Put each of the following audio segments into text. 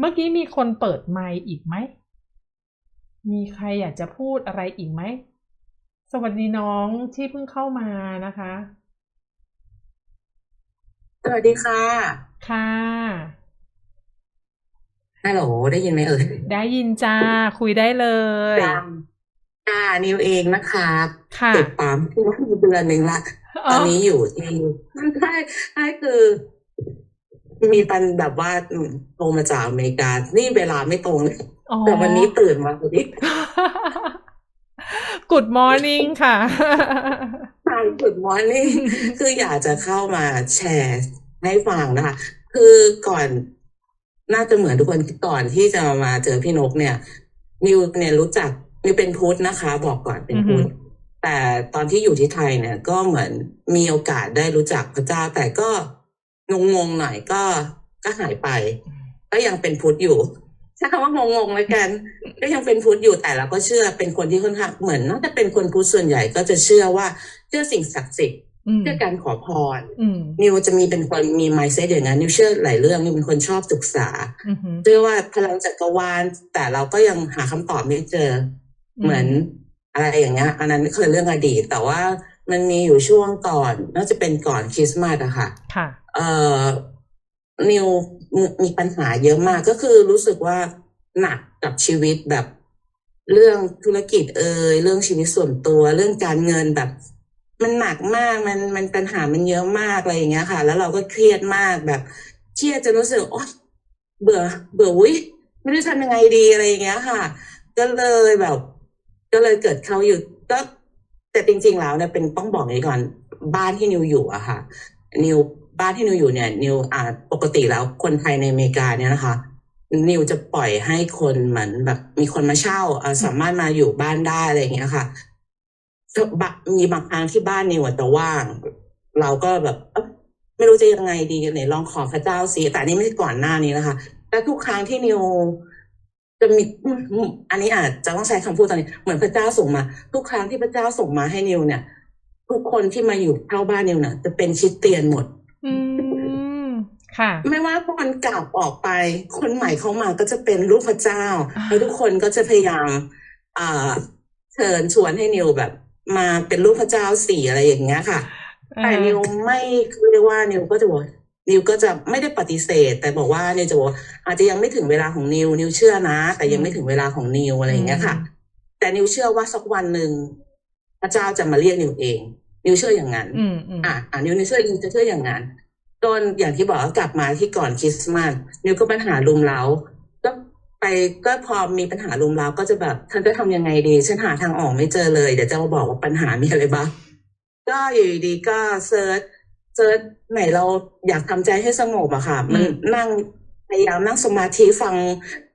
เมื่อกี้มีคนเปิดไมค์อีกไหม มีใครอยากจะพูดอะไรอีกไหม สวัสดีน้องที่เพิ่งเข้ามานะคะ สวัสดีค่ะ ค่ะ ฮัลโหล ได้ยินไหมเอ่ย ได้ยินจ้า คุยได้เลยจำค่ะนิวเองนะคะค่ะติดปั๊มที่ว่าเดือนหนึ่งละ ตอนนี้อยู่ที่ใช่ใช่คือ มีปันแบบว่าโทรมาจากอเมริกา นี่เวลาไม่ตรงเลยอ๋อแต่วันนี้ตื่นมาพอดี Good morning ค่ะทางสุดมอร์นิ่งคืออยากจะเข้ามาแชร์ให้ฟังนะคะ คือก่อนน่าจะเหมือนทุกคนก่อนที่จะมาเจอพี่นกเนี่ยนิวเนี่ยรู้จักนิวเป็นพุทธนะคะ บอกก่อนเป็นพุทธอือฮึแต่ตอนที่อยู่ที่ไทยเนี่ย ก็เหมือนมีโอกาสได้รู้จักพระเจ้าแต่ก็ งงๆหน่อยก็ก็หายไป ก็ยังเป็นพุทธอยู่ใช้คำว่างงๆแล้วกัน ก็ยังเป็นพุทธอยู่แต่เราก็เชื่อเป็นคนที่ค่อนข้างเหมือนน่าจะเป็นคนพุทธส่วนใหญ่ก็จะเชื่อว่าเชื่อสิ่งศักดิ์สิทธิ์อืมเชื่อการขอพรอืมนิวจะมีเป็นคนมี mindset อย่างนั้นนิวเชื่อหลายเรื่องนิวเป็นคนชอบศึกษาอือหือเชื่อว่าพลังจักรวาลแต่เราก็ยังหาคำตอบไม่เจออเหมือนอะไรอย่างเงี้ยอันนั้นคือเรื่องอดีตแต่ว่ามันมีอยู่ช่วงก่อน น่าจะเป็นก่อนคริสต์มาสอะค่ะค่ะ เอ่อนิวมีมีปัญหาเยอะมาก ก็คือรู้สึกว่าหนักกับชีวิตแบบ เรื่องธุรกิจเอ่ยเรื่องชีวิตส่วนตัว เรื่องการเงินแบบ มันหนักมากมันมันปัญหามันเยอะมากอะไรอย่างเงี้ยค่ะ แล้วเราก็เครียดมากแบบเครียดจนรู้สึกโอ๊ยเบื่อ เบื่อวิไม่รู้ทำยังไงดีอะไรอย่างเงี้ยค่ะ ก็เลยแบบ ก็เลยเกิดเขาอยู่ก็แต่จริง ๆ แล้วเนี่ยเป็นต้องบอกอย่างนี้ก่อน บ้านที่นิวอยู่อะค่ะ นิวบ้านที่นิวอยู่เนี่ยนิวอ่าปกติแล้วคนไทยในอเมริกาเนี่ยนะคะ นิวจะปล่อยให้คนเหมือนแบบมีคนมาเช่าอ่าสามารถมาอยู่บ้านได้อะไรอย่างเงี้ยค่ะบมีบางครั้งที่บ้านนิวอะจะว่าง เราก็แบบไม่รู้จะยังไงดีไหนลองขอพระเจ้าสิแต่นนี้ไม่ใช่ก่อนหน้านี้นะคะแต่ทุกครั้งที่นิวจะมีอันนี้อาจจะต้องใช้คำพูดตอนนี้เหมือนพระเจ้าส่งมา ทุกครั้งที่พระเจ้าส่งมาให้นิวเนี่ย ทุกคนที่มาอยู่เข้าบ้านนิวเนี่ยจะเป็นคริดเตียนหมด อืมค่ะ ไม่ว่าคนเก่าออกไป คนใหม่เข้ามาก็จะเป็นรูปพระเจ้าอ่าแล้วทุกคนก็จะพยายามอ่าเชิญชวนให้นิวแบบ มาเป็นรูปพระเจ้าสี่อะไรอย่างเงี้ยค่ะ แต่นิวไม่เรียกว่านิวก็จะบอกนิวก็จะไม่ได้ปฏิเสธ แต่บอกว่านิวจะบอกว่าอาจจะยังไม่ถึงเวลาของนิวนิวเชื่อนะ แต่ยังไม่ถึงเวลาของนิวอะไรอย่างเงี้ยค่ะ แต่นิวเชื่อว่าสักวันหนึ่งพระเจ้าจะมาเรียกนิวเอง นิวเชื่ออย่างนั้นอืมอืมอะอะนิวนิวเชื่อนิวจะเชื่ออย่างนั้นจนอย่างที่บอกว่ากลับมาที่ก่อนคริสต์มาสนิวก็ปัญหารุมเร้าก็ไปก็พอมีปัญหารุมเร้าก็จะแบบฉันจะทำยังไงดีฉันหาทางออกไม่เจอเลยเดี๋ยวจะมาบอกว่าปัญหามีอะไรบ้างก็อยู่ดีๆก็เซิร์ชเซิร์ชไหนเราอยากทำใจให้สงบอะค่ะ มันนั่งพยายามนั่งสมาธิฟัง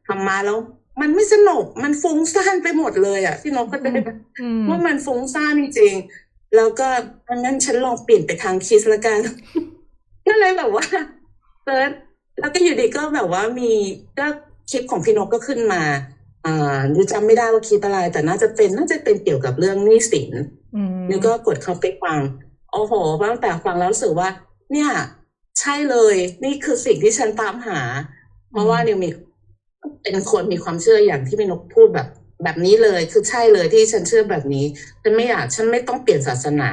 ธรรมะแล้วมันไม่สนุกมันฟุ้งซ่านไปหมดเลยอะพี่นกก็ได้อืมว่ามันฟุ้งซ่านจริงๆ แล้วก็อันนั้นฉันลองเปลี่ยนไปทางคิสละกันก็เลยแบบว่าเซิร์ชแล้วก็อยู่ดีก็แบบว่ามีก็คลิปของพี่นกก็ขึ้นมาอ่านิวจำไม่ได้ว่าคลิปอะไร แต่น่าจะเป็นน่าจะเป็นเกี่ยวกับเรื่องหนี้สินอืมนิวก็กดเข้าไปฟัง โอ้โหตั้งแต่ฟังแล้วรู้สึกว่า เนี่ย ใช่เลย นี่คือสิ่งที่ฉันตามหา เพราะว่านิวมีเป็นคนมีความเชื่ออย่างที่พี่นกพูดแบบ แบบนี้เลยคือใช่เลยที่ฉันเชื่อแบบนี้ฉันไม่อยากฉันไม่ต้องเปลี่ยนศาสนา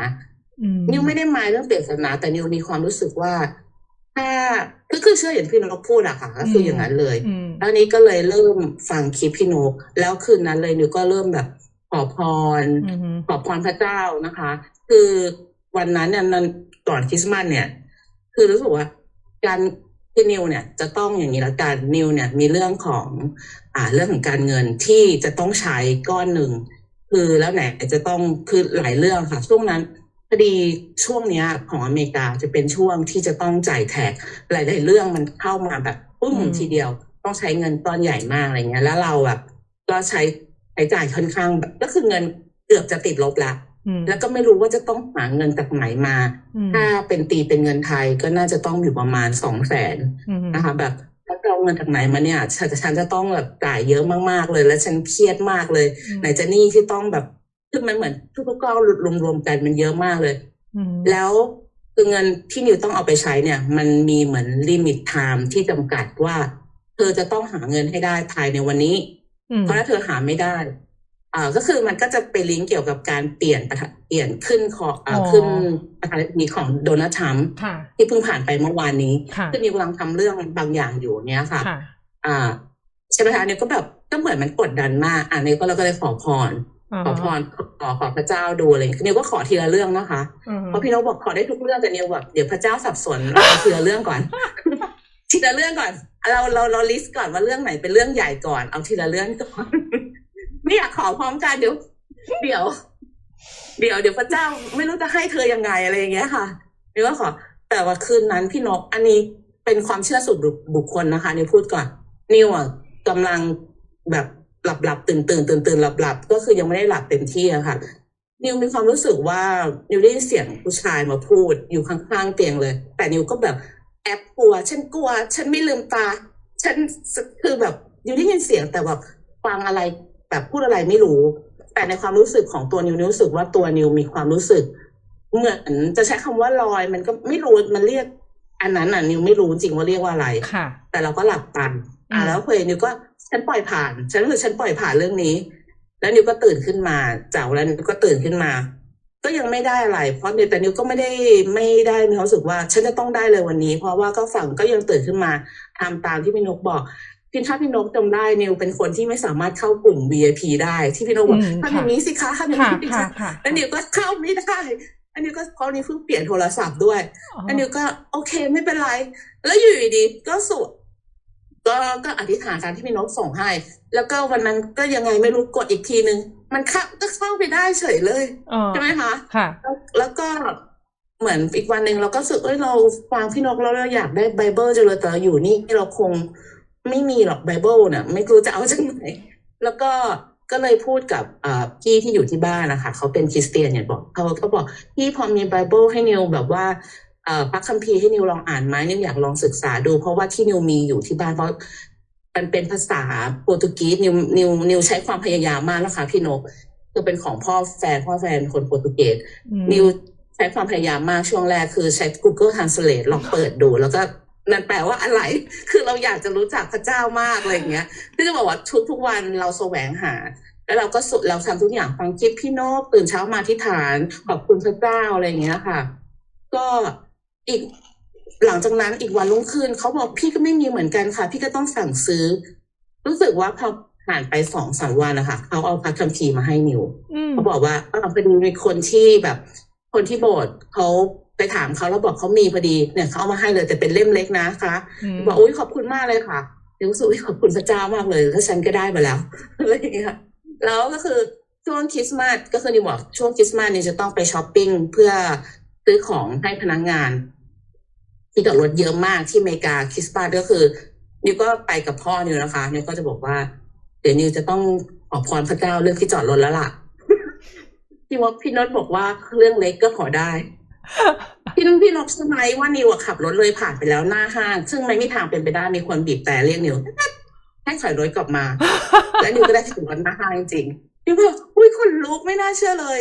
อืมนิวไม่ได้หมายเรื่องเปลี่ยนศาสนา แต่นิวมีความรู้สึกว่าถ้าก็คือเชื่ออย่างที่พี่นกพูดอะค่ะ ก็คืออย่างนั้นเลยอืมแล้วนี้ก็เลยเริ่มฟังคลิปพี่นก แล้วคืนนั้นเลยนิวก็เริ่มแบบขอพรอืมขอพรพระเจ้านะคะ คือวันนั้นเนี่ยนั้นก่อนคริสต์มาสเนี่ย คือรู้สึกว่าการที่นิวเนี่ย จะต้องอย่างนี้ละกันนิวเนี่ย มีเรื่องของ อ่าเรื่องของการเงินที่จะต้องใช้ก้อนหนึ่งคือแล้วไหนจะต้องคือหลายเรื่องค่ะ ช่วงนั้นพอดีช่วงเนี้ยของอเมริกาจะเป็นช่วงที่จะต้องจ่ายแท็กหลายๆเรื่องมันเข้ามาแบบปุ้มทีเดียว ต้องใช้เงินก้อนใหญ่มากอะไรเงี้ย แล้วเราแบบก็ใช้ใช้จ่ายค่อนข้างแบบก็คือเงินเกือบจะติดลบละอืมแล้วก็ไม่รู้ว่าจะต้องหาเงินจากไหนมาอืมถ้าเป็นตีเป็นเงินไทยก็น่าจะต้องอยู่ประมาณสองแสนอืมนะคะ แบบ ถ้าเราเงินจากไหนมาเนี่ยฉันฉันจะต้องแบบจ่ายเยอะมากๆเลย แล้วฉันเครียดมากเลย ไหนจะหนี้ที่ต้องแบบคือมันเหมือนทุกๆก้อนรวมๆกันมันเยอะมากเลยอืมแล้วคือเงินที่นิวต้องเอาไปใช้เนี่ย มันมีเหมือนลิมิตไทม์ที่จำกัดว่า เธอจะต้องหาเงินให้ได้ภายในวันนี้อืมเพราะถ้าเธอหาไม่ได้อ่า ก็คือมันก็จะไปลิงก์เกี่ยวกับการเปลี่ยนประธานเปลี่ยนขึ้นคออ่าขึ้นประธานาธิบดีของโดนัลด์ทรัมป์ค่ะที่เพิ่งผ่านไปเมื่อวานนี้ค่ะคือนิวกำลังทำเรื่องบางอย่างอยู่เนี้ยค่ะค่ะอ่าใช่ไหมคะนิวก็แบบก็เหมือนมันกดดันมาก อ่านิวก็เราก็เลยขอพรอ่าขอพรขอขอพระเจ้าดูอะไรอย่างเงี้ยนิวก็ขอทีละเรื่องนะคะอืมเพราะพี่นกบอกขอได้ทุกเรื่องแต่นิวแบบเดี๋ยวพระเจ้าสับสนเอาทีละเรื่องก่อน ทีละเรื่องก่อน เราเราเราลิสต์ก่อนว่าเรื่องไหนเป็นเรื่องใหญ่ก่อนเอาทีละเรื่องก่อน ไม่อยากขอพร้อมกันเดี๋ยว เดี๋ยว เดี๋ยวเดี๋ยวพระเจ้าไม่รู้จะให้เธอยังไงอะไรอย่างเงี้ยค่ะนิวก็ขอ แต่ว่าคืนนั้นพี่นกอันนี้เป็นความเชื่อส่วนบุคคลนะคะนิวพูดก่อนนิวอะกำลังแบบหลับหลับตื่นตื่นตื่นตื่นหลับหลับก็คือยังไม่ได้หลับเต็มที่อะค่ะ นิวมีความรู้สึกว่านิวได้ยินเสียงผู้ชายมาพูดอยู่ข้างๆเตียงเลย แต่นิวก็แบบแอบกลัว ฉันกลัว ฉันไม่ลืมตา ฉันคือแบบนิวได้ยินเสียงแต่แบบฟังอะไร แบบพูดอะไรไม่รู้ แต่ในความรู้สึกของตัวนิวนิวรู้สึกว่าตัวนิวมีความรู้สึก เหมือนจะใช้คำว่าลอย มันก็ไม่รู้มันเรียก อันนั้นอะ นิวไม่รู้จริงว่าเรียกว่าอะไรค่ะ แต่เราก็หลับตาอะอืมแล้วเพลนิวก็ฉันปล่อยผ่าน ฉันรู้สึกฉันปล่อยผ่านเรื่องนี้ แล้วนิวก็ตื่นขึ้นมาจากแล้วนิวก็ตื่นขึ้นมา ก็ยังไม่ได้อะไร เพราะนิวแต่นิวก็ไม่ได้ไม่ได้มีความรู้สึกว่า ฉันจะต้องได้เลยวันนี้ เพราะว่าก็ฝั่งก็ยังตื่นขึ้นมาทำตามที่พี่นกบอก พี่ถ้าพี่นกจำได้นิวเป็นคนที่ไม่สามารถเข้ากลุ่ม VIP ได้ที่พี่นกบอกอืมทำอย่างนี้สิคะทำอย่างค่ะนี้สิค่ะคะค่ะแล้วนิวก็เข้าไม่ได้ อันนิวก็เพราะนิวเพิ่งเปลี่ยนโทรศัพท์ด้วย อันนิวก็โอเคไม่เป็นไร แล้วอยู่ดีๆก็สวดก็ก็อธิษฐานตามที่พี่นกส่งให้ แล้วก็วันนั้นก็ยังไงไม่รู้กดอีกทีนึง มันเข้าก็เข้าไปได้เฉยเลยอ๋อใช่ไหมคะค่ะแล้วแล้วก็เหมือนอีกวันหนึ่งเราก็รู้สึกเอ้ยเราฟังพี่นกแล้วเราอยากได้ไบเบิลจังเลยแต่เราอยู่นี่เราคง ไม่มีหรอกไบเบิลเนี่ยไม่รู้จะเอาจากไหนแล้วก็ก็เลยพูดกับเอ่อพี่ที่อยู่ที่บ้านนะคะเขาเป็นคริสเตียนเนี่ยบอกเขาก็บอกพี่พอมีไบเบิลให้นิวแบบว่าเอ่อพระคัมภีร์ให้นิวลองอ่านไหมนิวอยากลองศึกษาดู เพราะว่าที่นิวมีอยู่ที่บ้านเพราะมันเป็นภาษาโปรตุเกสนิวนิวนิวใช้ความพยายามมากนะคะพี่นกคือเป็นของพ่อแฟนพ่อแฟนคนโปรตุเกสอืมนิวใช้ความพยายามมากช่วงแรกคือใช้ Google Translate ลองเปิดดู แล้วก็ มันแปลว่าอะไร คือเราอยากจะรู้จักพระเจ้ามากอะไรอย่างเงี้ยที่จะบอกว่าทุกทุกๆวันเราแสวงหา แล้วเราก็สุเราทำทุกอย่างฟังคลิปพี่โนกตื่นเช้ามาที่ฐานขอบคุณพระเจ้าอะไรอย่างเงี้ยค่ะ ก็อีกหลังจากนั้นอีกวันรุ่งขึ้นเขาบอกพี่ก็ไม่มีเหมือนกันค่ะ พี่ก็ต้องสั่งซื้อ รู้สึกว่าพอผ่านไปสองสามวันนะคะเขาเอาพระคัมภีร์มาให้นิวอืมเขาบอกว่าเออพอดีมีคนที่แบบ คนที่โบสถ์เขา ไปถามเขาแล้วบอกเขามีพอดีเนี่ยเขาเอามาให้เลยแต่เป็นเล่มเล็กนะคะอืมบอกอุ้ยขอบคุณมากเลยค่ะเดี๋ยวรู้สึกอุ๊ยขอบคุณพระเจ้ามากเลยถ้าฉันก็ได้มาแล้วอะไรอย่างเงี้ยแล้วก็คือช่วงคริสต์มาสก็คือนี่บอกช่วงคริสต์มาสนี่จะต้องไปช้อปปิ้งเพื่อซื้อของให้พนักงาน ที่จอดรถเยอะมากที่อเมริกาคริสต์มาสก็คือนิวก็ไปกับพ่อนิวนะคะนิวก็จะบอกว่า เดี๋ยวนิวจะต้องขอพรพระเจ้าเรื่องที่จอดรถแล้วล่ะพี่วอกพี่นศบอกว่าเรื่องเล็กก็ขอได้ พี่นุ่นพี่นกใช่ไหมว่านิวอะขับรถเลยผ่านไปแล้วหน้าห้าง ซึ่งไม่มีทางเป็นไปได้มีคนบีบแต่เรียกนิวให้ถอยรถกลับมา แล้วนิวก็ได้ถึงรถหน้าห้างจริงๆนิวบอกอุ้ยคนลุกไม่น่าเชื่อเลย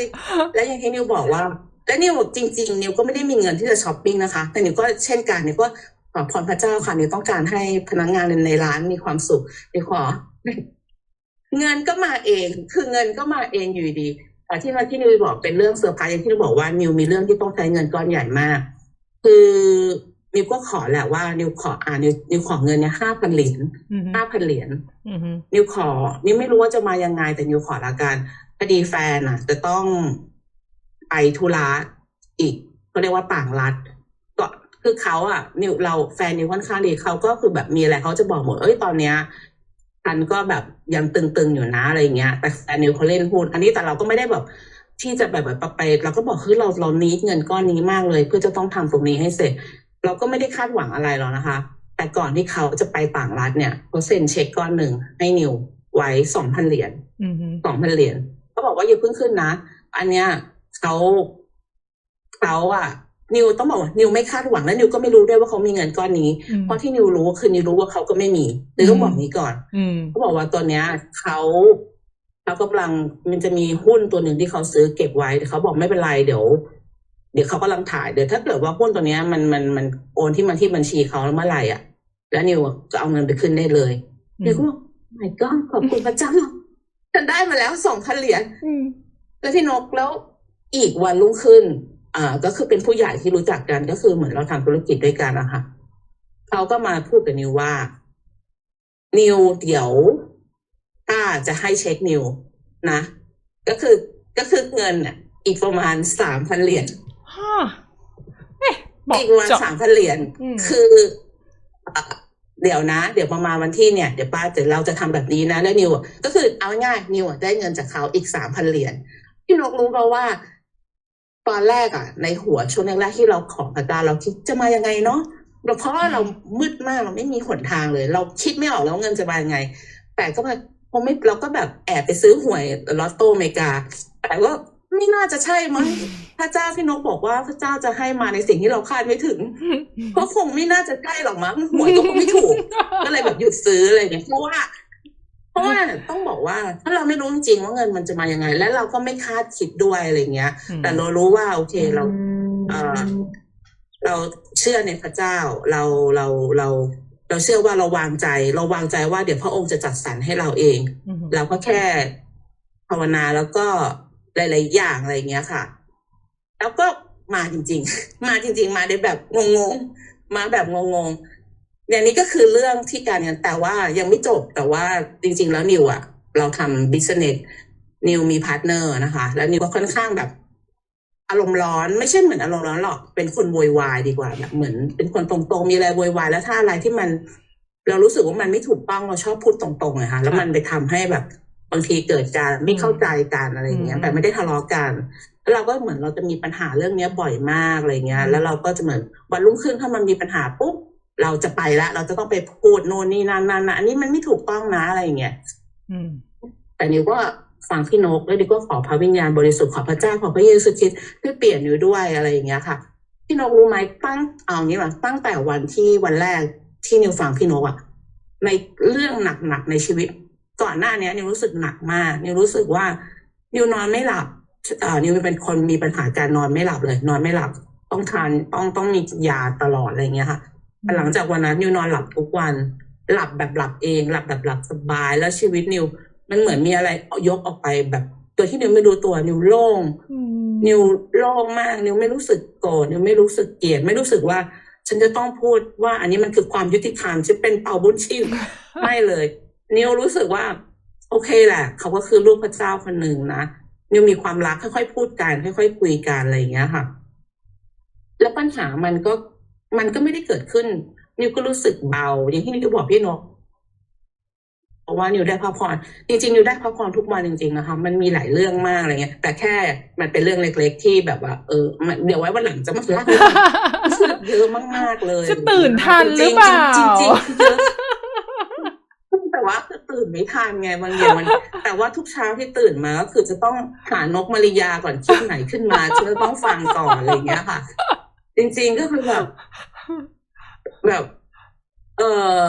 และอย่างที่นิวบอกว่า และนิวบอกจริง ๆ นิวก็ไม่ได้มีเงินที่จะช้อปปิ้งนะคะ แต่นิวก็เช่นกันนิวก็ขอพรพระเจ้าค่ะนิวต้องการให้พนักงานในร้านมีความสุขนิวขอเงินก็มาเอง คือเงินก็มาเองอยู่ดีแต่ ที่มาที่นิวบอกเป็นเรื่องเซอร์ไพรส์อย่างที่นิวบอกว่านิวมีเรื่องที่ต้องใช้เงินก้อนใหญ่มาก คือนิวก็ขอแหละว่านิวขออ่านิวนิวขอเงินเนี่ยห้าพันเหรียญอืมห้าพันเหรียญอืมนิวขอนิวไม่รู้ว่าจะมายังไง แต่นิวขอละกันพอดีแฟนอะ จะต้องไปธุระอีกเขาเรียกว่าต่างรัฐก็คือเขาอะนิวเราแฟนนิวค่อนข้างดีเขาก็คือแบบมีอะไรเขาจะบอกหมดเอ้ยตอนเนี้ย ฉันก็แบบยังตึงๆอยู่นะอะไรเงี้ย แต่แฟนนิวเขาเล่นพูดอันนี้แต่เราก็ไม่ได้แบบที่จะแบบแบบไปเราก็บอกคือเราเรานี้เงินก้อนนี้มากเลย เพื่อจะต้องทำตรงนี้ให้เสร็จ เราก็ไม่ได้คาดหวังอะไรหรอกนะคะ แต่ก่อนที่เขาจะไปต่างรัฐเนี่ยเขาเซ็นเช็คก้อนหนึ่งให้นิวไว้สองพันเหรียญอืมสองพันเหรียญเขาบอกว่าอย่าเพิ่งขึ้นนะ อันเนี้ยเขาเขาอะ นิวต้องบอกว่านิวไม่คาดหวังและนิวก็ไม่รู้ด้วยว่าเขามีเงินก้อนนี้อืมเพราะที่นิวรู้คือนิวรู้ว่าเขาก็ไม่มีนิวต้องบอกนี้ก่อนอืมเขาบอกว่าตัวเนี้ยเขาเขากำลังมันจะมีหุ้นตัวหนึ่งที่เขาซื้อเก็บไว้แต่เขาบอกไม่เป็นไรเดี๋ยว เดี๋ยวเขากำลังถ่ายเดี๋ยวถ้าเกิดว่าหุ้นตัวเนี้ยมันมันมันโอนที่มาที่บัญชีเขาแล้วเมื่อไหร่อะ แล้วนิวอะก็เอาเงินไปขึ้นได้เลยนิวก็บอกไม่ก็ขอบคุณพระเจ้าฉันได้มาแล้วสองพันเหรียญอืมแล้วพี่นกแล้วอีกวันรุ่งขึ้น อ่าก็คือเป็นผู้ใหญ่ที่รู้จักกันก็คือเหมือนเราทำธุรกิจด้วยกันนะคะเขาก็มาพูดกับนิวว่า นิวเดี๋ยวถ้าจะให้เช็คนิวนะ ก็คือก็คือเงินน่ะอีกประมาณสามพันเหรียญฮ่าเอ๊ะบอกอีกประมาณเจาะสามพันเหรียญอืมคืออะเดี๋ยวนะ เดี๋ยวประมาณวันที่เนี่ยเดี๋ยวป้าเดี๋ยวเราจะทำแบบนี้นะแล้วนิวอะก็คือเอาง่ายๆนิวอะได้เงินจากเขาอีกสามพันเหรียญพี่นกรู้เพราะว่า ตอนแรกอะในหัวช่วงแรกๆที่เราขอพระเจ้าเราคิดจะมายังไงเนาะเราเพราะว่าเรามืดมากเราไม่มีหนทางเลย เราคิดไม่ออกแล้วเงินจะมายังไง แต่ก็มาพอไม่เราก็แบบแอบไปซื้อหวยลอตโต้อเมริกา แต่ว่าไม่น่าจะใช่มั้งพระเจ้าพี่นกบอกว่าพระเจ้าจะให้มาในสิ่งที่เราคาดไม่ถึงก็คงไม่น่าจะใช่หรอกมั้งหวยก็คงไม่ถูก ก็เลยแบบหยุดซื้ออะไรอย่างเงี้ยเพราะว่า เพราะว่าต้องบอกว่าถ้าเราไม่รู้จริงๆว่าเงินมันจะมายังไง และเราก็ไม่คาดคิดด้วยอะไรเงี้ย แต่เรารู้ว่าโอเคเราเอ่อเราเชื่อในพระเจ้าเราเราเรา เราเชื่อว่าเราวางใจ เราวางใจว่าเดี๋ยวพระองค์จะจัดสรรให้เราเองอืมเราก็แค่ภาวนาแล้วก็หลาย ๆ อย่างอะไรอย่างเงี้ยค่ะ แล้วก็มาจริง ๆ มาจริง ๆ มาในแบบงงๆมาแบบงงๆ อย่างนี้ก็คือเรื่องที่การเงินแต่ว่ายังไม่จบแต่ว่าจริง ๆ แล้วนิวอะเราทำบิสเนสนิวมีพาร์ทเนอร์นะคะ แล้วนิวก็ค่อนข้างแบบ อารมณ์ร้อนไม่ใช่เหมือนอารมณ์ร้อนหรอกเป็นคนโวยวายดีกว่าแบบเหมือน เป็นคนตรงๆมีอะไรโวยวายแล้วถ้าอะไรที่มัน เรารู้สึกว่ามันไม่ถูกต้องเราชอบพูดตรงๆนะคะแล้วมันไปทำให้แบบบางทีเกิดการไม่เข้าใจกันอะไรอย่างเงี้ยอืมแต่ไม่ได้ทะเลาะกันแล้วเราก็เหมือนเราจะมีปัญหาเรื่องเนี้ยบ่อยมากอะไรเงี้ย แล้วเราก็จะเหมือนวันรุ่งขึ้นถ้ามันมีปัญหาปุ๊บ เราจะไปละเราจะต้องไปพูดโน่นนี่นั่นนั่นนะอันนี้มันไม่ถูกต้องนะอะไรอย่างเงี้ยอืมแต่นิวก็ฟังพี่นกแล้วนิวก็ขอพระวิญญาณบริสุทธิ์ขอพระเจ้าขอพระเยซูคริสต์ช่วยเปลี่ยนนิวด้วยอะไรอย่างเงี้ยค่ะ พี่นกรู้ไหมตั้งเอางี้ว่าตั้งแต่วันที่วันแรกที่นิวฟังพี่นกอะในเรื่องหนักๆในชีวิต ก่อนหน้าเนี้ยนิวรู้สึกหนักมากนิวรู้สึกว่านิวนอนไม่หลับอ่านิวเป็นคนมีปัญหาการนอนไม่หลับเลย นอนไม่หลับต้องทานต้องต้องมียาตลอดอะไรอย่างเงี้ยค่ะแต่ หลังจากวันนั้นนิวนอนหลับทุกวัน หลับแบบหลับเอง หลับแบบหลับสบาย แล้วชีวิตนิว มันเหมือนมีอะไรยกออกไปแบบตัวที่นิวไม่รู้ตัวนิวโล่งอืมนิวโล่งมากนิวไม่รู้สึกโกรธนิวไม่รู้สึกเกลียดไม่รู้สึกว่า ฉันจะต้องพูดว่า อันนี้มันคือความยุติธรรมจะเป็นเป่าบุญชินไม่เลย นิวรู้สึกว่า โอเคแหละเขาก็คือลูกพระเจ้าคนหนึ่งนะนิวมีความรักค่อยๆพูดกันค่อยๆคุยกันอะไรอย่างเงี้ยค่ะ แล้วปัญหามันก็ มันก็ไม่ได้เกิดขึ้น นิวก็รู้สึกเบา อย่างที่นิวบอกพี่นกเพราะว่านิวได้พักผ่อนจริงๆนิวได้พักผ่อนทุกวันจริงๆนะคะ มันมีหลายเรื่องมากอะไรเงี้ย แต่แค่มันเป็นเรื่องเล็ก ๆ ที่แบบว่า เออมันเดี๋ยวไว้วันหลังจะมาเล่าให้ฟังรู้สึกเยอะมากๆเลยจะตื่นทันหรือเปล่าจริงๆจริงๆเยอะแต่ว่าคือตื่นไม่ทันไงบางอย่างมัน แต่ว่าทุกเช้าที่ตื่นมาก็คือจะต้องหานกมาริยาก่อนคลิปไหนขึ้นมาฉันจะต้องฟังก่อนอะไรอย่างเงี้ยค่ะ จริงๆก็คือแบบแบบ เออ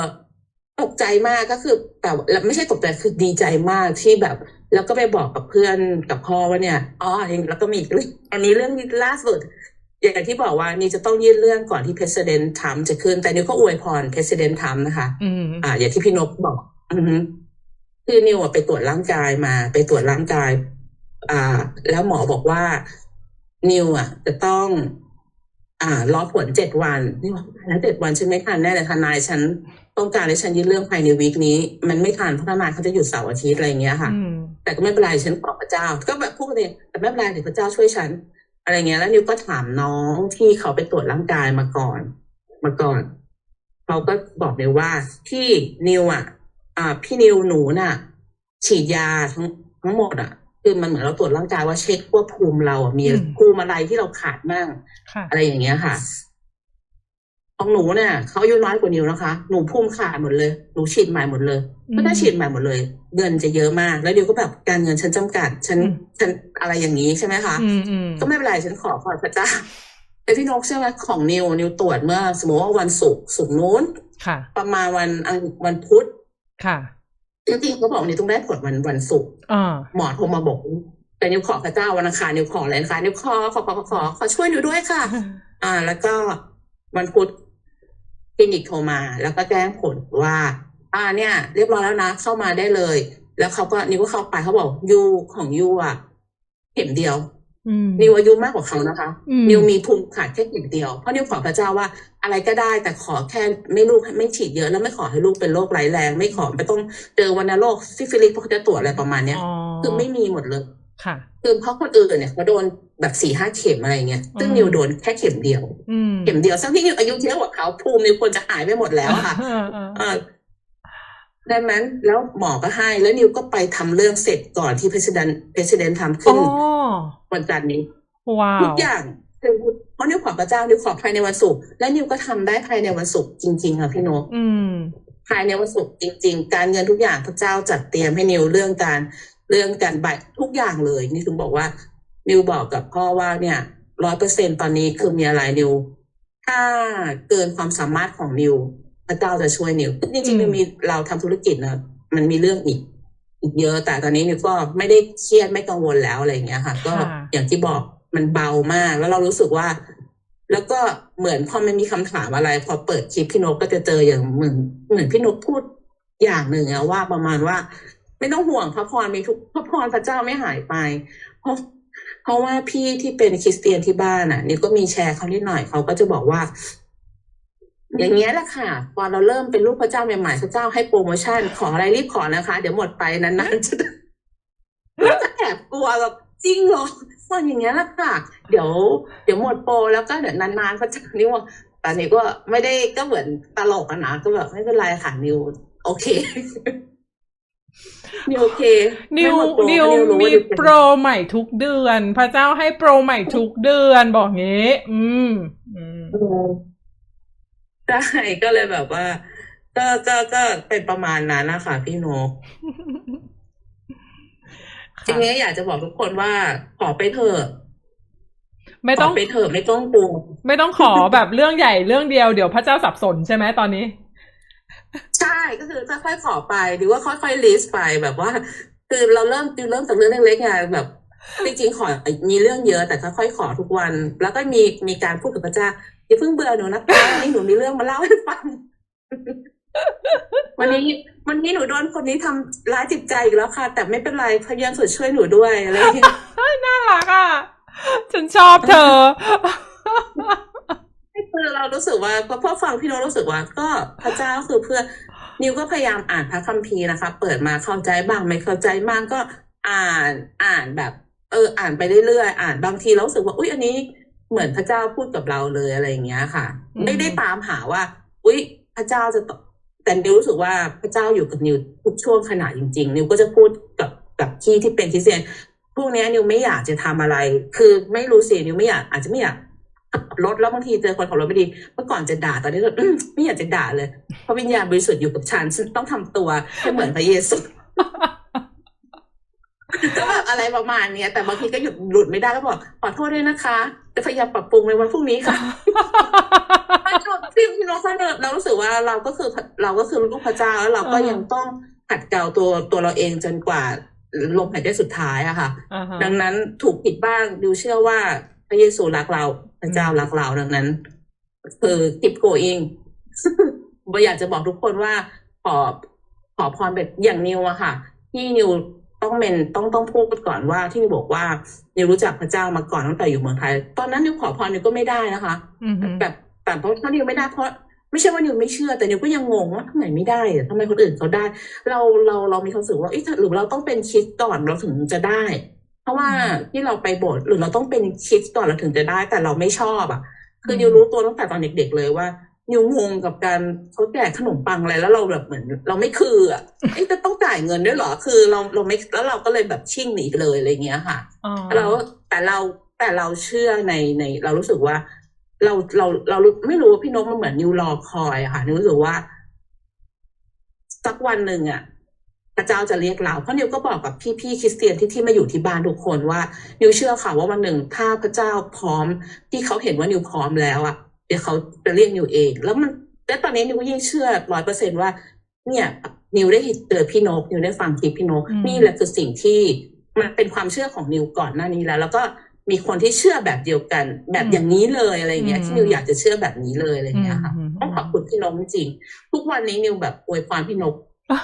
ตกใจมากก็คือแต่แล้วไม่ใช่ตกใจคือดีใจมากที่แบบ แล้วก็ไปบอกกับเพื่อนกับพ่อว่าเนี่ยอ๋อแล้วก็มีอีกเรื่องอันนี้เรื่องล่าสุด อย่างที่บอกว่านี่จะต้องยื่นเรื่องก่อนที่ president Trump จะขึ้น แต่นิวก็อวยพร president Trump นะคะอืมอ่า อย่างที่พี่นกบอก อือฮึคือนิวอะไปตรวจร่างกายมา ไปตรวจร่างกาย อ่า แล้วหมอบอกว่า นิวอะ จะต้อง อ่ารอผลเจ็ดวันนี่ว่าแล้วเจ็ดวันฉันไม่ทันแน่เลยทนายฉันต้องการให้ฉันยื่นเรื่องภายในวีคนี้ มันไม่ทันเพราะทนายเขาจะหยุดเสาร์อาทิตย์อะไรอย่างเงี้ยค่ะอืมแต่ก็ไม่เป็นไรฉันขอพระเจ้า ก็แบบพูดกันเองแต่ไม่เป็นไรเดี๋ยวพระเจ้าช่วยฉัน อะไรเงี้ยแล้วนิวก็ถามน้องที่เขาไปตรวจร่างกายมาก่อน มาก่อนเขาก็บอกนิวว่าที่นิวอะ อ่า พี่นิวหนูน่ะ ฉีดยาทั้งทั้งหมดอะ คือมันเหมือนเราตรวจร่างกายว่าเช็คว่าภูมิเราอะมีอืมภูมิอะไรที่เราขาดมั่งค่ะอะไรอย่างเงี้ยค่ะของหนูเนี่ยเขาอายุน้อยกว่านิวนะคะ หนูภูมิขาดหมดเลย หนูฉีดใหม่หมดเลยอืมก็ได้ฉีดใหม่หมดเลย เงินจะเยอะมาก แล้วนิวก็แบบการเงินฉันจำกัด ฉันอืมฉันอะไรอย่างนี้ใช่ไหมคะอืมอืมก็ไม่เป็นไรฉันขอพรพระเจ้าแต่พี่นกเชื่อไหมของนิวนิวตรวจเมื่อ สมมติว่าวันศุกร์ศุกร์นู้นค่ะประมาณวันอังวันพุธค่ะ จริงๆเขาบอกนิวต้องได้ผลวันวันศุกร์อ่าหมอโทรมาบอกแต่นิวขอพระเจ้าวันอังคารนิวขออะไรนะคะนิวขอขอขอขอขอขอช่วยนิวด้วยค่ะ อ่า แล้วก็วันพุธเกลินิกโทรมา แล้วก็แจ้งผลว่า อ่าเนี่ย เรียบร้อยแล้วนะ เข้ามาได้เลย แล้วเขาก็นิวก็เข้าไปเขาบอกยูของยูอะ เข็มเดียวอืม นิวอายุมากกว่าเขานะคะอืมนิวมีภูมิขาดแค่เข็มเดียว เพราะนิวขอพระเจ้าว่าอะไรก็ได้แต่ขอแค่ไม่ลูกไม่ฉีดเยอะแล้วไม่ขอให้ลูกเป็นโรคร้ายแรง ไม่ขอไม่ต้องเจอวัณโรคซิฟิลิสเพราะเขาจะตรวจอะไรประมาณเนี้ยอ๋อคือไม่มีหมดเลยค่ะ คือเพราะคนอื่นเนี่ยเขาโดนแบบสี่ห้าเข็มอะไรเงี้ยซึ่งอืมนิวโดนแค่เข็มเดียวอืมเข็มเดียวซึ่งที่นิวอายุเยอะกว่าเขาภูมินิวควรจะหายไปหมดแล้วอะค่ะเออเออเออดังนั้นแล้วหมอก็ให้แล้วนิวก็ไปทำเรื่องเสร็จก่อนที่ president president ทำขึ้อ๋นอ วันจันทร์นี้ว้าทุวกอย่างคือเพราะนิวขอพระเจ้านิวขอภายในวันศุกร์และนิวก็ทำได้ภายในวันศุกร์จริง ๆ ค่ะพี่โนกอืมภายในวันศุกร์จริง ๆ การเงินทุกอย่างพระเจ้าจัดเตรียมให้นิวเรื่องการเรื่องการบัตรทุกอย่างเลยนี่ถึงบอกว่า นิวบอกกับพ่อว่าเนี่ยร้อยเปอร์เซ็นตอนนี้คือมีอะไรนิว ถ้าเกินความสามารถของนิวพระเจ้าจะช่วยนิวจริงๆอืนิมวมีเราทำธุรกิจนะมันมีเรื่องอีก อีกเยอะแต่ตอนนี้นิวก็ไม่ได้เครียดไม่กังวลแล้วอะไรอย่างเงี้ยค่ะ ก็ค่ะอย่างที่บอกมันเบามาก แล้วเรารู้สึกว่า แล้วก็เหมือนพอมันมีคำถามอะไร พอเปิดคลิปพี่นกก็จะเจออย่างเหมือนเหมือนพี่นกพูดอย่างหนึ่งอะว่าประมาณว่า ไม่ต้องห่วงพระพรมีทุกพระพรพระเจ้าไม่หายไป เพราะเพราะว่าพี่ที่เป็นคริสเตียนที่บ้านอะนี่ก็มีแชร์เขานิดหน่อยเขาก็จะบอกว่า อย่างเงี้ยแหละค่ะ พอเราเริ่มเป็นลูกพระเจ้าใหม่ๆพระเจ้าให้โปรโมชั่นขออะไรรีบขอนะคะ เดี๋ยวหมดไปนานๆจะแล้วก็แอบกลัวแบบจริงเหรอว่าอย่างเงี้ยแหละค่ะ เดี๋ยว เดี๋ยวหมดโปรแล้วก็เดี๋ยวนานๆพระเจ้านี่ว่าตอนนี้ก็ไม่ได้ก็เหมือนตลกอะนะก็แบบไม่เป็นไรค่ะนิว โอเคนิวโอเคนิวไม่หมดโปรนิวนิวรู้มีว่านิวเป็นโปรใหม่ทุกเดือน พระเจ้าให้โปรใหม่ทุกเดือนบอกงี้ อืมอืมอืม ใช่ก็เลยแบบว่า ก็ก็ก็เป็นประมาณนั้นนะคะพี่นกทีค่ะนี้อยากจะบอกทุกคนว่าขอไปเถอะไม่ขต้อองไปเถอะไม่ต้องกลัวไม่ต้องขอแบบเรื่องใหญ่เรื่องเดียวเดี๋ยวพระเจ้าสับสนใช่ไหมตอนนี้ ใช่ก็คือค่อยๆขอไปหรือว่าค่อยๆลิสต์ไปแบบว่า คือเราเริ่มเริ่มจากเรื่องเล็กๆไงแบบจริงๆขอมีเรื่องเยอะแต่ค่อยๆขอทุกวัน แล้วก็มีมีการพูดกับพระเจ้า อย่าเพิ่งเบื่อหนูนะคะวันนี้หนูมีเรื่องมาเล่าให้ฟัง วันนี้วันนี้หนูโดนคนนี้ทำร้ายจิตใจอีกแล้วค่ะ แต่ไม่เป็นไรพยายามสุดช่วยหนูด้วยอะไรอย่างเงี้ยน่ารักอะฉันชอบเธอคือเรารู้สึกว่าพอพอฟังพี่โน้ตรู้สึกว่า ก็พระเจ้าคือเพื่อนิวก็พยายามอ่านพระคัมภีร์นะคะ เปิดมาเข้าใจบ้างไม่เข้าใจบ้างก็อ่านอ่านแบบ เออ อ่านไปเรื่อยๆอ่านบางทีเรารู้สึกว่าอุ๊ยอันนี้ เหมือนพระเจ้าพูดกับเราเลยอะไรอย่างเงี้ยค่ะอืมไม่ได้ตามหาว่า อุ๊ย พระเจ้าจะตอบแต่นิวรู้สึกว่าพระเจ้าอยู่กับนิวทุกช่วงขณะจริง ๆ นิวก็จะพูดกับกับที่ที่เป็นคริสเตียนพวกเนี้ยนิวไม่อยากจะทำอะไร คือไม่รู้สินิวไม่อยากอาจจะไม่อยากขับรถแล้วบางทีเจอคนขับรถไม่ดี เมื่อก่อนจะด่าตอนนี้ก็อืมไม่อยากจะด่าเลย เพราะวิญญาณบริสุทธิ์อยู่กับฉันฉันต้องทำตัวให้เหมือนพระเยซู ก็แบบอะไรประมาณเนี้ยแต่บางทีก็หยุดหลุดไม่ได้ก็บอกขอโทษด้วยนะคะจะพยายามปรับปรุงในวันพรุ่งนี้ค่ะไม่ชอบพี่พี่น้องค่ะเรารู้สึกว่าเราก็คือเราก็คือลูกพระเจ้าแล้วเราก็อ่ายัยังต้องขัดเกลาตัวตัวเราเองจนกว่าลมหายใจสุดท้ายอะค่ะอ่าฮะดังนั้นถูกผิดบ้างดิวเชื่อว่าพระเยซูรักเราพระเจ้ารักเราดังนั้นคือ keep going บอยากจะบอกทุกคนว่าขอขอพรแบบอย่างนิวอะค่ะ ที่นิว ต้องเป็นต้องต้องพูดก่อนว่าที่นิวบอกว่านิวรู้จักพระเจ้ามาก่อนตั้งแต่อยู่เมืองไทย ตอนนั้นนิวขอพรนิวก็ไม่ได้นะคะอืมฮึแบบแต่เพราะถ้านิวไม่ได้เพราะไม่ใช่ว่านิวไม่เชื่อแต่นิวก็ยังงงว่าทำไมไม่ได้อะทำไมคนอื่นเขาได้ เราเราเรามีความรู้สึกว่าเอ๊ะหรือเราต้องเป็นคริดก่อนเราถึงจะได้ เพราะว่าที่เราไปโบสถ์หรือเราต้องเป็นคริดก่อนเราถึงจะได้ แต่เราไม่ชอบอะ คือนิวรู้ตัวตั้งแต่ตอนเด็ก ๆ เลยว่า นิวงงกับการเขาแจกขนมปังอะไรแล้วเราแบบเหมือน เราไม่คืออะเอ๊ะจะต้องจ่ายเงินด้วยเหรอคือเราเราไม่แล้วเราก็เลยแบบชิ่งหนีไปเลยอะไรเงี้ยค่ะอ๋อแล้วแต่เราแต่เราเชื่อในใน เรารู้สึกว่า เราเราเราไม่รู้ว่าพี่นกมันเหมือนนิวรอคอยอะค่ะนิวรู้สึกว่าสักวันหนึ่งอะพระเจ้าจะเรียกเรา เพราะนิวก็บอกกับพี่พี่คริสเตียนที่ที่มาอยู่ที่บ้านทุกคนว่า นิวเชื่อค่ะว่าวันหนึ่งถ้าพระเจ้าพร้อมที่เขาเห็นว่านิวพร้อมแล้วอะเดี๋ยวเขาจะเรียกนิวเอง แล้วมันและตอนนี้นิวก็ยิ่งเชื่อร้อยเปอร์เซนว่า เนี่ยนิวได้เห็นเจอพี่นกนิวได้ฟังคลิปพี่นกอืมนี่แหละคือสิ่งที่มันเป็นความเชื่อของนิวก่อนหน้านี้แล้ว แล้วก็มีคนที่เชื่อแบบเดียวกัน แบบอย่างนี้เลยอะไรเงี้ยที่นิวอยากจะเชื่อแบบนี้เลยอะไรเงี้ยค่ะอืมต้องขอบคุณพี่นกจริงๆทุกวันนี้นิวแบบอวยพรพี่นก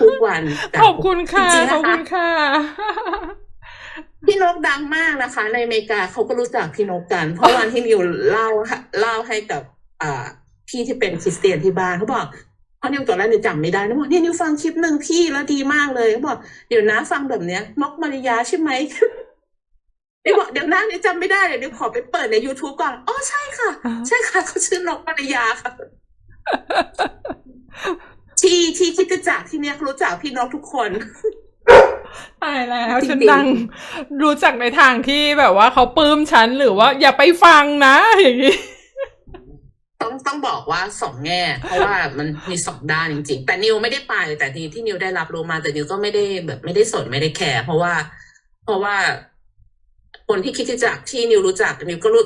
ทุกวันแบบขอบคุณค่ะจริงๆขนะอบคะคุณค่ะพี่นกดังมากนะคะ ในอเมริกาเขาก็รู้จักพี่นกกัน เพราะวันที่นิวเล่าเล่าให้กับ อ่าพี่ที่เป็นคริสเตียนที่บ้านเขาบอกเพราะนิวตอนแรกนิวจำไม่ได้นะบอกเนี่ยนิวฟังคลิปหนึ่งพี่แล้วดีมากเลยเขาบอกเดี๋ยวนะฟังแบบเนี้ยนกมาริยาใช่ไหมนิวบอกเดี๋ยวนะนิวจำไม่ได้เดี๋ยวนิวขอไปเปิดใน youtube ก่อนอ๋อใช่ค่ะ ใช่ค่ะเขาชื่อนกมาริยาค่ะที่ที่คิดจักรที่เนี้ยเขารู้จักพี่นกทุกคนตายแล้วจริงๆฉันดังรู้จักในทางที่แบบว่าเขาปลื้มฉันหรือว่าอย่าไปฟังนะอย่างนี้ ต้องต้องบอกว่าสองแง่ เพราะว่ามันมีสองด้านจริง ๆ แต่นิวไม่ได้ไปแต่ทีที่นิวได้รับรู้มาแต่นิวก็ไม่ได้แบบไม่ได้สนไม่ได้แคร์เพราะว่า เพราะว่า คนที่คิดที่จักรที่นิวรู้จักนิวก็รู้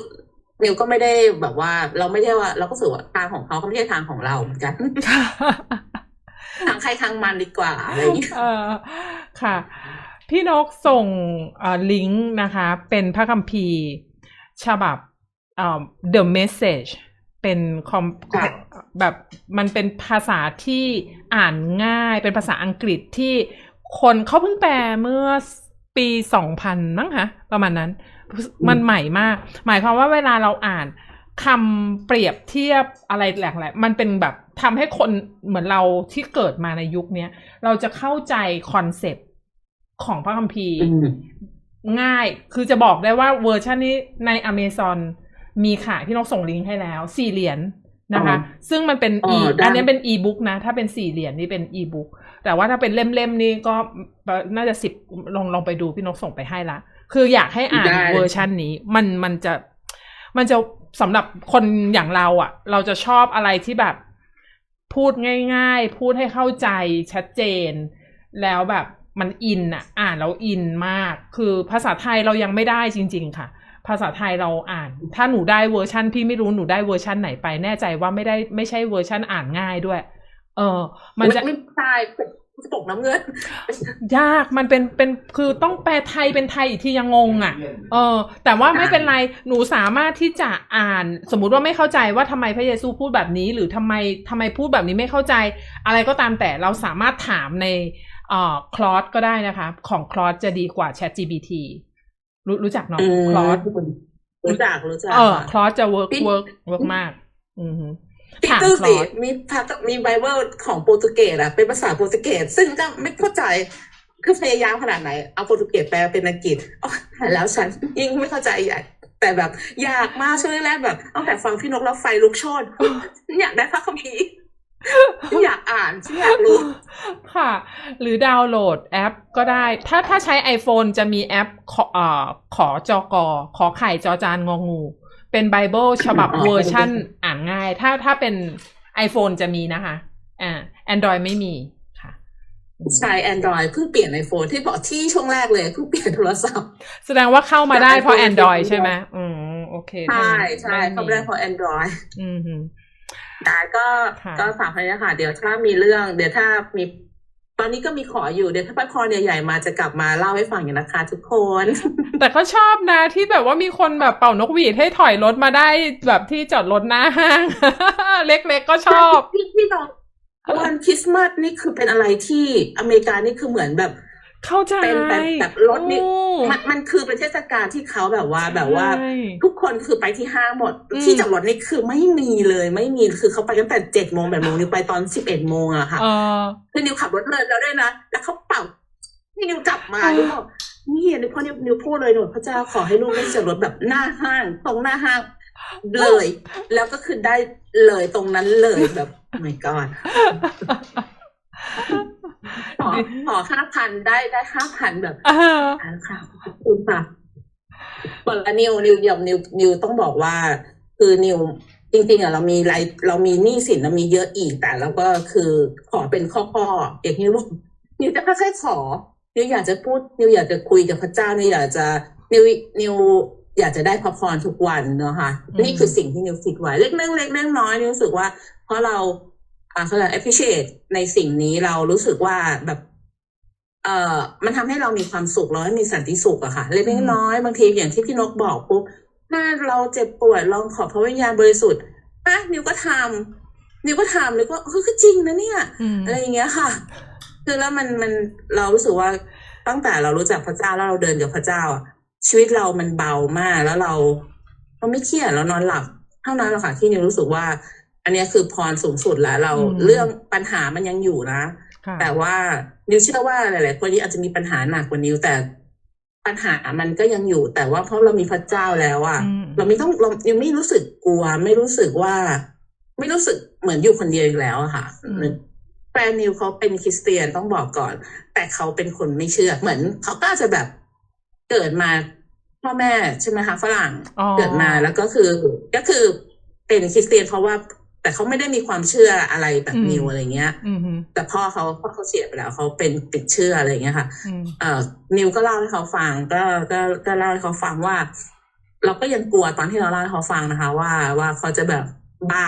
นิวก็ไม่ได้แบบว่า เราไม่ได้ว่า เราก็รู้สึกว่าทางของเขาก็ไม่ใช่ทางของเราเหมือนกันทางใครทางมันดีกว่าอะไรอย่างเงี้ยเออค่ะ พี่นกส่งเอ่อลิงก์นะคะ เป็นพระคัมภีร์ฉบับเอ่อ The Message เป็นคอมค่ะแบบมันเป็นภาษาที่อ่านง่าย เป็นภาษาอังกฤษที่คนเขาเพิ่งแปลเมื่อปีสองพันมั้งคะประมาณนั้น มันใหม่มาก หมายความว่าเวลาเราอ่านคำเปรียบเทียบอะไรแหลกๆมันเป็นแบบทำให้คนเหมือนเราที่เกิดมาในยุคเนี้ยเราจะเข้าใจคอนเซปต์ของพระคัมภีร์อืมง่าย คือจะบอกได้ว่าเวอร์ชันนี้ในอเมซอนมีขายพี่นกส่งลิงก์ให้แล้วสี่เหรียญนะคะอ๋อซึ่งมันเป็นอ๋อีอได้อันนี้เป็นอีบุ๊กนะ ถ้าเป็นสี่เหรียญนี่เป็นอีบุ๊กแต่ว่าถ้าเป็นเล่มๆนี่ก็น่าจะสิบลองลองไปดูพี่นกส่งไปให้ละ คืออยากให้อ่านได้เวอร์ชันนี้ มันมันจะมันจะสำหรับคนอย่างเราอะ่ะ เราจะชอบอะไรที่แบบ พูดง่าย ๆ พูดให้เข้าใจชัดเจน แล้วแบบมันอินอะ่ะ อ่านแล้วอินมาก คือภาษาไทยเรายังไม่ได้จริง ๆ ค่ะ ภาษาไทยเราอ่าน ถ้าหนูได้เวอร์ชันพี่ไม่รู้หนูได้เวอร์ชันไหนไปแน่ใจว่าไม่ได้ไม่ใช่เวอร์ชันอ่านง่ายด้วย เออ มันจะไม่ใช่ปกน้ำเงิน ยากมันเป็นเป็นคือต้องแปลไทยเป็นไทยอีกทียังงงอะ เออ แต่ว่าไม่เป็นไรหนูสามารถที่จะอ่าน สมมุติว่าไม่เข้าใจว่าทำไมพระเยซูพูดแบบนี้ หรือทำไมทำไมพูดแบบนี้ไม่เข้าใจ อะไรก็ตามแต่เราสามารถถามในเอ่อคลอสก็ได้นะคะ ของคลอสจะดีกว่า Chat GPT รู้รู้จักเนาะอืมคลอสรู้จักรู้จักเออค่ะคลอสจะเวิร์กพี่เวิร์กเวิร์กมาก อือฮึติ๊กถามตู้คลสิอสมีพระมีไบเบิลของโปรตุเกสอะเป็นภาษาโปรตุเกสซึ่งก็ไม่เข้าใจคือพยายามขนาดไหน เอาโปรตุเกสแปลเป็นอังกฤษอ๋อแล้วฉันยิ่งไม่เข้าใจใหญ่แต่แบบ อยากมากช่วงแรกแบบตั้งแต่ฟังพี่นกแล้วไฟลุกโชนฉันอยากได้พระคัมภีร์ ฉันอยากอ่านฉันอยากรู้ ค่ะ หรือดาวน์โหลดแอปก็ได้ ถ้าถ้าใช้ iPhone จะมีแอปขอเอ่อขอจอกอ ขอไข่จอจานงองู เป็นไบเบิลฉบับอ๋อเวอร์ชั่นอ่านง่าย ถ้าถ้าเป็น iPhone จะมีนะคะอ่า Android ไม่มีค่ะ ใช้ Android เพิ่งเปลี่ยนไอโฟนที่บอกที่ช่วงแรกเลยเพิ่งเปลี่ยนโทรศัพท์ แสดงว่าเข้ามาได้เพราะแต่ iPhone Android เป็นใช่ไหมอืมโอเคใช่ถ้างั้นใช่เขาไม่ได้เพราะ Android อืมฮึ ได้ก็ค่ะก็ฝากไว้นะคะเดี๋ยวถ้ามีเรื่อง เดี๋ยวถ้ามีตอนนี้ก็มีขออยู่เดี๋ยวถ้าพัดคอนใหญ่ๆมาจะกลับมาเล่าให้ฟังอยู่นะคะ ทุกคน แต่ก็ชอบนะที่แบบว่ามีคนแบบเป่านกหวีดให้ถอยรถมาได้แบบที่จอดรถหน้าห้าง เล็กๆก็ชอบพี่พี่น้องวันคริสต์มาสนี่คือเป็นอะไรที่อเมริกานี่คือเหมือนแบบ เข้าใจเป็นแบบแบบรถนี่โอ้มันมันคือเป็นเทศกาลที่เขาแบบว่าแบบว่าใช่ทุกคนคือไปที่ห้างหมดอืมที่จอดรถนี่คือไม่มีเลยไม่มีคือเขาไปตั้งแต่เจ็ดโมงแปดโมงนิวไปตอนสิบเอ็ดโมงอะค่ะเออคือนิวขับรถเลยแล้วด้วยนะแล้วเขาเป่านี่นิวกลับมาอ่านิวบอกนี่นิวพอนิวนิวพูดเลยหนูพระเจ้าขอให้ลูกได้จอดรถแบบหน้าห้างตรงหน้าห้างเลย แล้วก็คือได้เลยตรงนั้นเลยแบบไม่ก่อน ขอขอห้าพันได้ได้ห้าพันแบบเอออ่าค่ะขอบคุณค่ะเปิดนิวนิวเดี๋ยวนิวนิวต้องบอกว่า คือนิวจริงๆอะเรามีรายเรามีหนี้สินเรามีเยอะอีกแต่เราก็คือขอเป็นข้อข้อๆอย่างที่บอกนิวจะค่อยๆขอนิวอยากจะพูดนิวอยากจะคุยกับพระเจ้านิวอยากจะนิวนิวอยากจะได้พระพรทุกวันเนอะค่ะอืมนี่คือสิ่งที่นิวคิดไว้เล็กเล็กเล็กเล็กน้อยนิวรู้สึกว่า เพราะเรา อ่าเขาเรียก appreciate ในสิ่งนี้เรารู้สึกว่าแบบ เอ่อ มันทำให้เรามีความสุขเราให้มีสันติสุขอะค่ะเล็กอืมๆน้อยๆบางทีอย่างที่พี่นกบอกปุ๊บถ้าเราเจ็บป่วยลองขอพระวิญญาณบริสุทธิ์นะนิวก็ทำนิวก็ถามเลยว่าเฮ้ยก็จริงนะเนี่ยอืมอะไรอย่างเงี้ยค่ะ คือแล้วมันมันเรารู้สึกว่าตั้งแต่เรารู้จักพระเจ้าแล้วเราเดินกับพระเจ้าอะชีวิตเรามันเบามากแล้วเราเราไม่เครียดเรานอนหลับ เท่านั้นแหละค่ะที่นิวรู้สึกว่า อันเนี้ยคือพรสูงสุดแล้วเราอืมเรื่องปัญหามันยังอยู่นะค่ะแต่ว่านิวเชื่อว่าหลายๆคนนี้อาจจะมีปัญหาหนักกว่านิวแต่ปัญหามันก็ยังอยู่ แต่ว่าเพราะเรามีพระเจ้าแล้วอะอืมเราไม่ต้องเรายังไม่รู้สึกกลัว ไม่รู้สึกว่า ไม่รู้สึกเหมือนอยู่คนเดียวอีกแล้วอะค่ะอืมเหมือนแฟนนิวเขาเป็นคริสเตียนต้องบอกก่อน แต่เขาเป็นคนไม่เชื่อ เหมือนเขาก็อาจจะแบบเกิดมาพ่อแม่ใช่ไหมคะฝรั่งอ๋อเกิดมาแล้วก็คือก็คือเป็นคริสเตียนเพราะว่า แต่เขาไม่ได้มีความเชื่ออะไรแบบนิวอะไรเงี้ยอืมฮึแต่พ่อเขาพ่อเขาเสียไปแล้วเขาเป็นติดเชื่ออะไรอย่างเงี้ยค่ะอืมเอ่อนิวก็เล่าให้เขาฟังก็ก็ก็เล่าให้เขาฟังว่า เราก็ยังกลัวตอนที่เราเล่าให้เขาฟังนะคะ ว่าว่าเขาจะแบบบ้า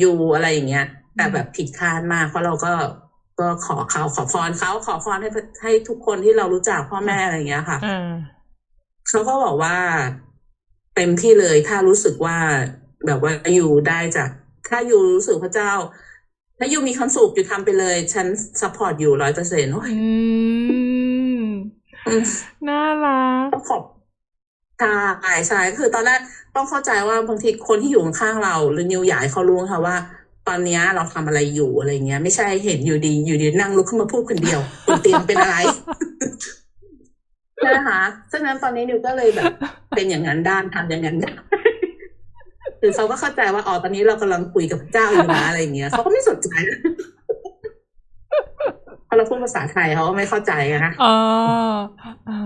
อยู่อะไรอย่างเงี้ย แต่แบบผิดคาดมาก เพราะเราก็ก็ขอเขาขอพรเขาขอพรให้ให้ทุกคนที่เรารู้จักพ่อแม่อะไรอย่างเงี้ยค่ะอ่าเขาก็บอกว่าเต็มที่เลยถ้ารู้สึกว่าแบบว่าอยู่ได้จาก ถ้าอยู่รู้สึกพระเจ้า ถ้าอยู่มีความสุขอยู่ทำไปเลย ฉันซัพพอร์ตอยู่ร้อยเปอร์เซ็นต์อืมน่ารักต้องขอบใช่ใช่คือตอนแรกต้องเข้าใจว่าบางทีคนที่อยู่ข้างๆเรา หรือนิวอยากให้เขารู้ค่ะว่าตอนเนี้ยเราทำอะไรอยู่อะไรเงี้ย ไม่ใช่เห็นอยู่ดีอยู่ดีนั่งลุกขึ้นมาพูดคนเดียวคุณเตรียมเป็นอะไรใช่ไหมคะฉะนั้นตอนนี้นิวก็เลยแบบ เป็นอย่างนั้นด้านทำอย่างนั้นได้ คือเขาก็เข้าใจว่าอ๋อตอนนี้เรากำลังคุยกับพระเจ้าอยู่นะอะไรเงี้ยเขาก็ไม่สนใจพอเราพูดภาษาไทยเขาก็ไม่เข้าใจนะอ๋ออ่า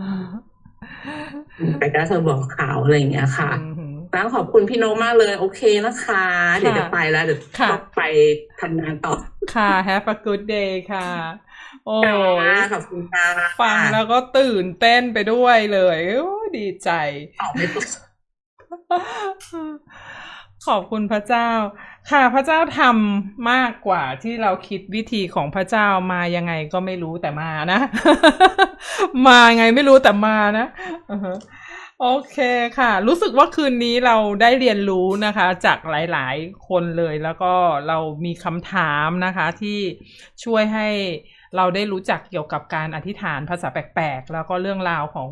แต่ก็เธอบอกข่าวอะไรอย่างเงี้ยค่ะอืมฮึแล้วขอบคุณพี่โนมากเลย โอเคนะคะ เดี๋ยวจะไปแล้วเดี๋ยวค่ะต้องไปทำงานต่อ ค่ะ Have a good day ค่ะ โอ้ยขอบคุณค่ะฟังแล้วก็ตื่นเต้นไปด้วยเลยโอ้ยดีใจตอบไม่ถูก ขอบคุณพระเจ้า ค่ะพระเจ้าทำมากกว่าที่เราคิดวิธีของพระเจ้ามายังไงก็ไม่รู้แต่มานะ มาไงไม่รู้แต่มานะโอเคค่ะ รู้สึกว่าคืนนี้เราได้เรียนรู้นะคะ จากหลายๆ คนเลยแล้วก็เรามีคำถามนะคะ ที่ช่วยให้เราได้รู้จักเกี่ยวกับการอธิษฐานภาษาแปลกๆ แล้วก็เรื่องราวของ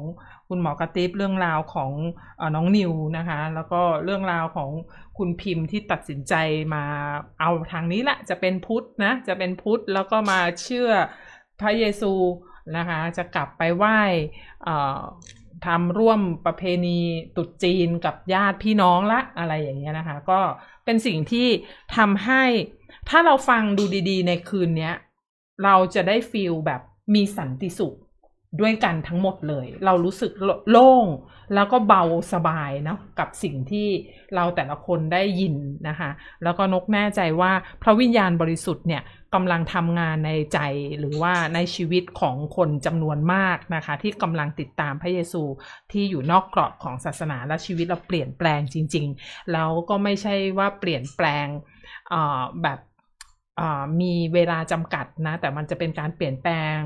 คุณหมอกระติบเรื่องราวของอน้องนิวนะคะ แล้วก็เรื่องราวของ คุณพิมพ์ที่ตัดสินใจมาเอาทางนี้แหละจะเป็นพุทธนะ จะเป็นพุทธแล้วก็มาเชื่อพระเยซูนะคะ จะกลับไปไหว้ทำร่วมประเพณีตรุษจีนกับญาติพี่น้องละอะไรอย่างเงี้ยนะคะ ก็เป็นสิ่งที่ทำให้ถ้าเราฟังดูดี ๆ ในคืนเนี้ยเราจะได้ฟีลแบบมีสันติสุข ด้วยกันทั้งหมดเลย เรารู้สึกโล่งแล้วก็เบาสบายนะกับสิ่งที่เราแต่ละคนได้ยินนะคะแล้วก็นกแน่ใจว่าพระวิญญาณบริสุทธิ์เนี่ยกำลังทำงานในใจหรือว่าในชีวิตของคนจำนวนมากนะคะ ที่กำลังติดตามพระเยซูที่อยู่นอกกรอบของศาสนาและชีวิตเราเปลี่ยนแปลงจริง ๆ แล้วก็ไม่ใช่ว่าเปลี่ยนแปลงแบบมีเวลาจำกัดนะแต่มันจะเป็นการเปลี่ยนแปลง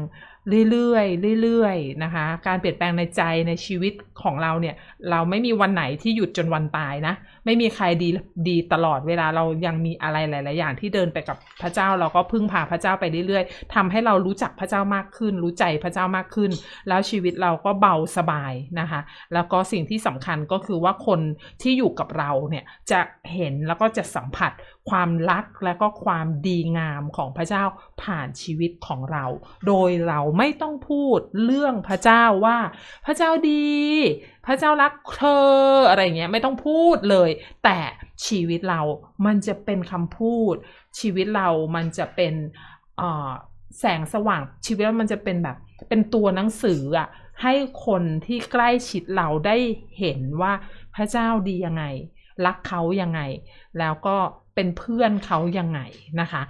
เรื่อยๆเรื่อยๆนะคะ การเปลี่ยนแปลงในใจในชีวิตของเราเนี่ย เราไม่มีวันไหนที่หยุดจนวันตายนะ ไม่มีใครดีดีตลอดเวลาเรายังมีอะไรหลาย ๆ อย่างที่เดินไปกับพระเจ้าเราก็พึ่งพาพระเจ้าไปเรื่อยๆทำให้เรารู้จักพระเจ้ามากขึ้น รู้ใจพระเจ้ามากขึ้น แล้วชีวิตเราก็เบาสบายนะคะ แล้วก็สิ่งที่สำคัญก็คือว่าคนที่อยู่กับเราเนี่ยจะเห็นแล้วก็จะสัมผัสความรักและก็ความดีงามของพระเจ้าผ่านชีวิตของเรา โดยเราไม่ต้องพูดเรื่องพระเจ้าว่า พระเจ้าดี พระเจ้ารักเธออะไรเงี้ยไม่ต้องพูดเลย แต่ชีวิตเรามันจะเป็นคำพูด ชีวิตเรามันจะเป็นแสงสว่างชีวิตเรามันจะเป็นแบบ เป็นตัวหนังสืออะให้คนที่ใกล้ชิดเราได้เห็นว่าพระเจ้าดียังไง รักเขายังไง แล้วก็เป็นเพื่อนเขายังไงนะคะ